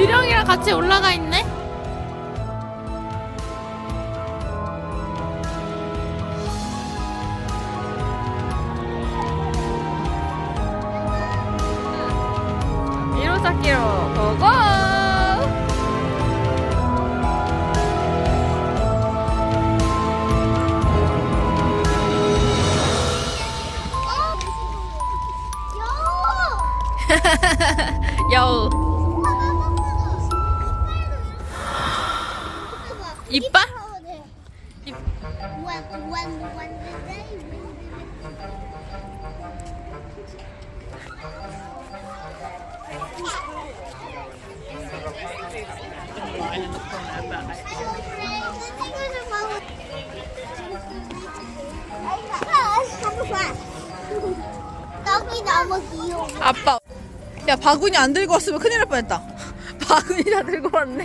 유령이랑 같이 올라가 있네? 이로사키로 고고! 어? 여우! 워. 아빠 야 바구니 안 들고 왔으면 큰일 날 뻔했다 바구니 다 들고 왔네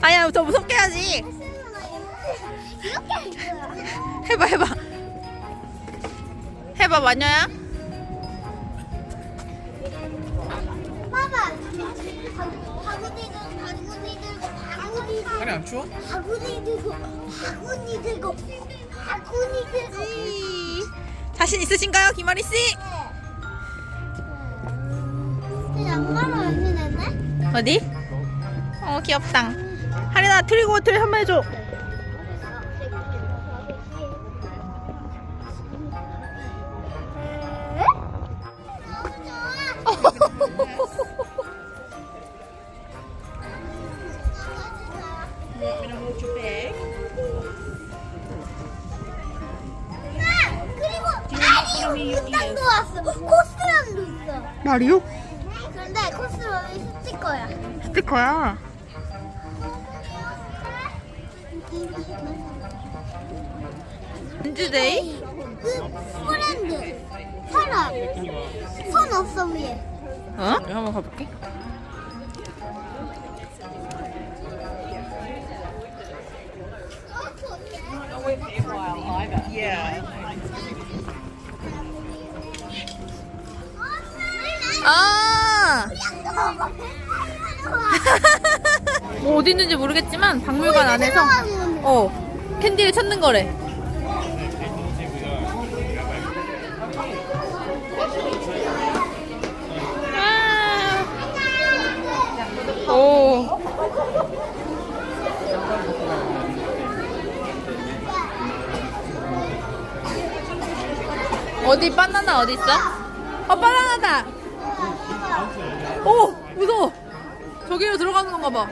아니야 더 무섭게 해야지. 해봐 해봐 해봐 마녀야 아니 안 추워? 바구니 들고 바구니 들고 바구니 들고. 자신 있으신가요 김아리 씨? 그 양말을 안 신었네? 어디? 어 귀엽다 하린아 트리고 트리 한번 해줘. 왔어 코스랑도 있어. 마리오? 근데 코스랑이 스티커야. 스티커야 그 프렌드 사람 손 없어 위에. 어? 여기 한번 가볼게. 아 뭐 어디 있는지 모르겠지만 박물관 안에서 어 캔디를 찾는 거래. 아. 오. 어디 바나나 어디 있어? 어 바나나다. 오 무서워 저기로 들어가는 건가 봐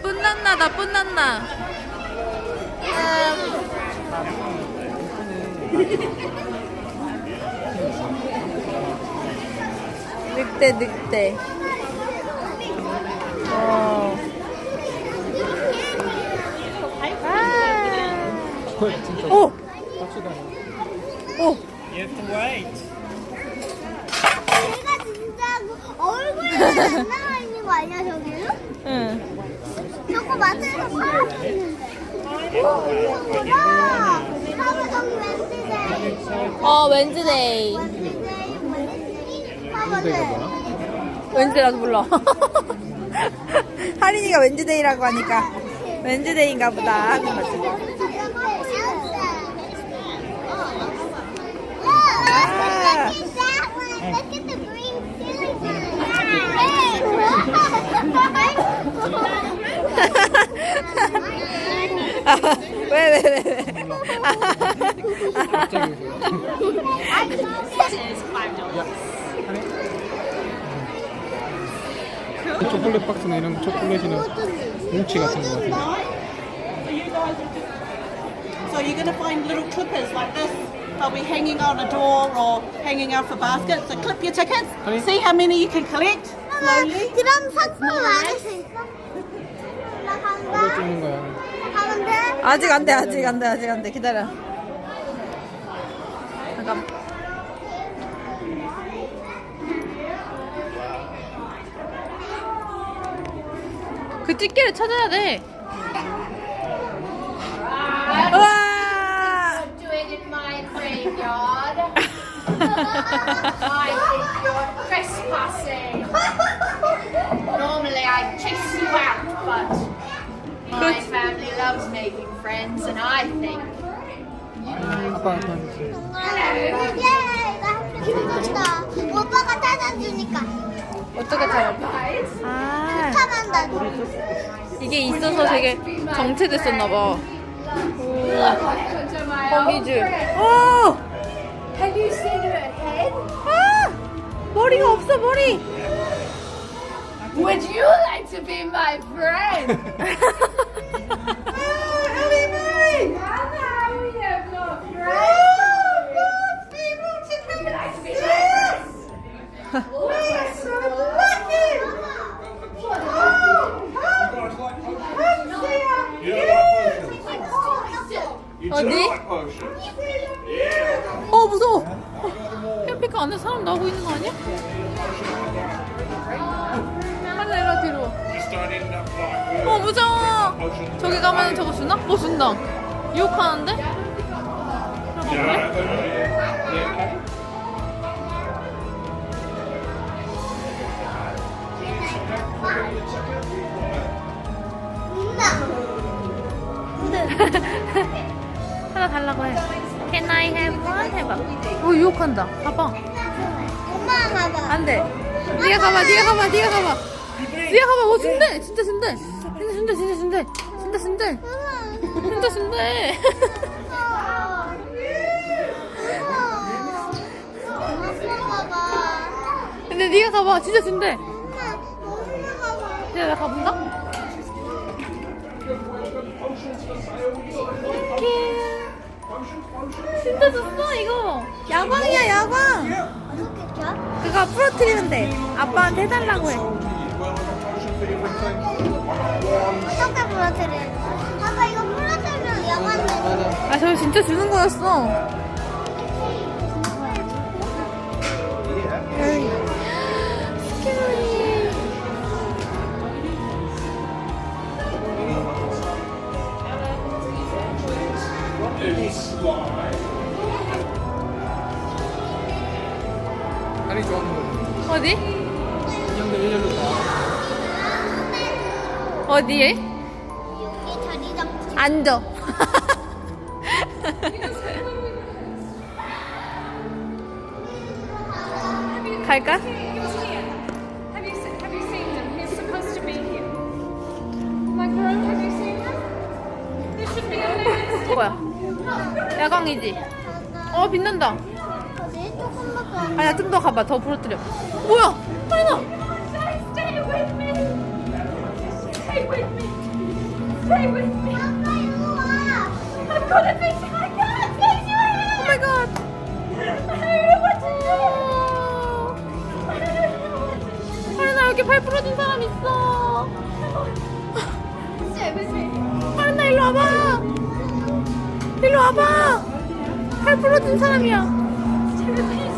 뿜난나다 뿜난나 늑대 늑대 어. 오! 갑시다. 오! You have to wait. 얼굴에 안 나와 있는 거 아니야 저기는? 응. 저거 마트에서 팔아 있는데 오 봐봐 봐봐 저기 웬지데이 어 웬즈데이? 웬즈라도 불러 하린이가 웬즈데이라고 하니까 웬즈데이인가 보다 하는 거지 Look 왜 왜 왜 왜? 갑자기 초콜릿 박스나 이런 초콜릿이나 뭉치 같은 거 같은데. So you're going to find little clippers like this. They'll be hanging on a door or hanging out for baskets. So clip your tickets. Honey? See how many you can collect 그럼 상품 안할 수 있어? 나 간다. 찍는 거야? 돼? 아직 안 돼 아직 안 돼 아직 안 돼 기다려 잠깐 그 집게를 찾아야 돼 우와 in my graveyard. Trespassing. My family loves making friends, and I think 아빠 아빠 예, 힘들다. 오빠가 찾아주니까. 어떻게 잡아? 아 탐한다. 이게 있어서 되게 정체됐었나 봐. 거미줄. 오! Have you seen her head? 아! 머리가 없어 머리. Would you like to be my friend? 무서워. 저기 가면 저거 주나? 어 준다. 유혹하는데? 들어가볼래? 하나 달라고 해. Can I have one? 해봐. 어 유혹한다. 봐봐. 엄마 가봐. 안 돼. 네가 가봐, 네가 가봐, 네가 가봐. 네가 가봐. 어, 준대. 진짜 준대. 진짜 준대, 진짜 준대. 진짜 준대. 진짜 준대. 엄마 가봐. 근데 네가 가봐. 진짜 가봐. 진짜 나 가본다? 이렇게. 진짜 줬어, 이거. 야광이야, 야광. 그거 부러뜨리면 돼. 아빠한테 해달라고 해. 어떻게 부러뜨려? 아빠 이거 부러뜨리면 돼. 아, 저 진짜 주는 거였어. 좋아하는 거 어디? 어디에? 여기 자리 잡지. 앉아. 갈까? Have you seen, have you seen him? He's supposed to be here. Macaron, have you seen him? He should be on it. 뭐야? 야광이지? 어, 빛난다. 네, 조금밖에 안 아니야, 좀 더 가봐. 더 부러뜨려. 뭐야? 하나! Stay with me. Stay with me. 아빠 이거 와. Got to fix it. I can't fix hair. 오 마이 갓! I don't know what to do. I don't know what to do. 하나 여기 팔 부러진 사람 있어. Stay with me. 하나 일로 와봐. 일로 와봐. 팔 부러진 사람이야. Stay with me.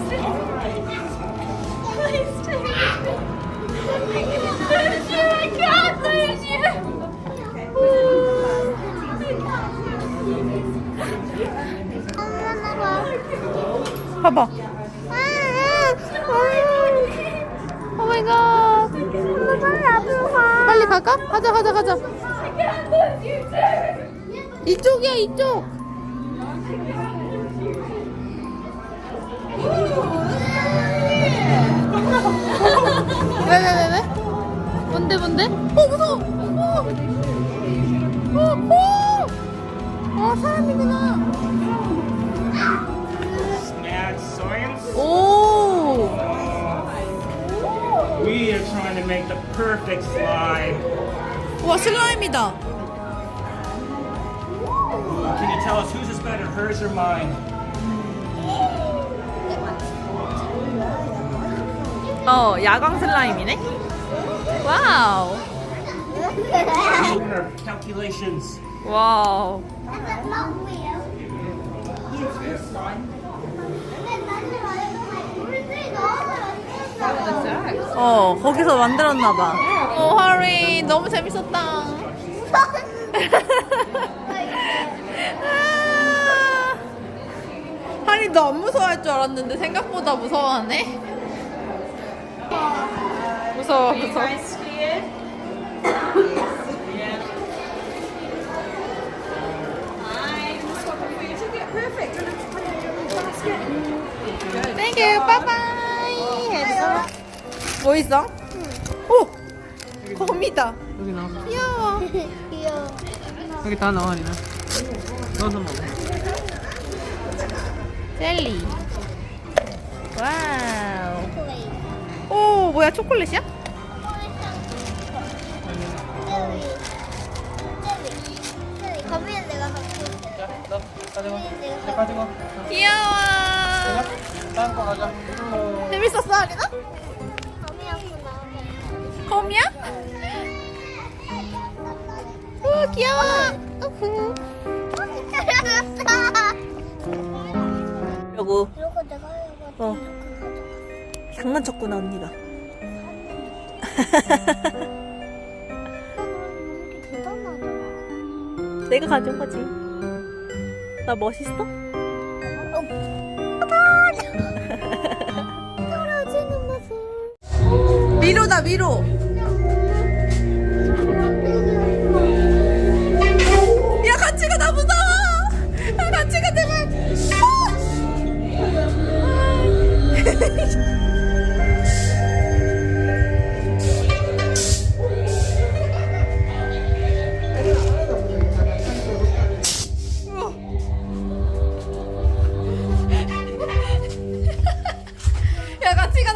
봐봐. 오 마이 갓. 빨리 갈까? 가자, 가자, 가자. 이쪽이야, 이쪽. 왜, 왜, 왜, 왜? 뭔데, 뭔데? 어, 무서워. 어, 어, 어. 아, 사람이구나. Mad science. 오. We are trying to make the perfect slime. 와, 슬라임이다. Can you tell us whose is better, hers or mine? 어, 야광 슬라임이네. 와우. Doing our calculations. 와우. 어, 거기서 만들었나봐. 어, 하리, 너무 재밌었다. 아, 하리, 너안 무서워할 줄 알았는데 생각보다 무서워하네. 무서워, 무서워. You get 뭐 있어? 오! 곰이다 여기 나와. 귀여워 귀여워. 여기 다 나와, 니나. 넣어서 먹어. 젤리 와우. 오 뭐야 초콜릿이야? 거미는 내가 갖고 있어. 자, 너 가져가. 내가 이제 가지고. 귀여워 다음 거 가자. 재밌었어 아리나? 곰이야? 오 귀여워. 여보 이거 내가 해가지고 어. 장난쳤구나 언니가. 내가 가져온 거지 나 멋있어? 떨어지는 모습. 미로다 미로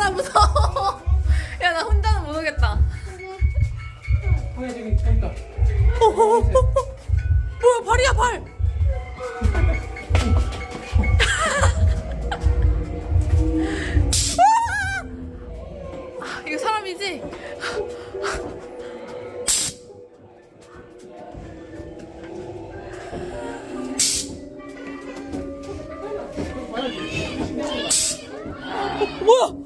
나 무서워 야 나 혼자는 못 오겠다 어, 저기 있다. 어, 어, 어, 어. 뭐야 발이야 발 아, 이거 사람이지? 어, 뭐야?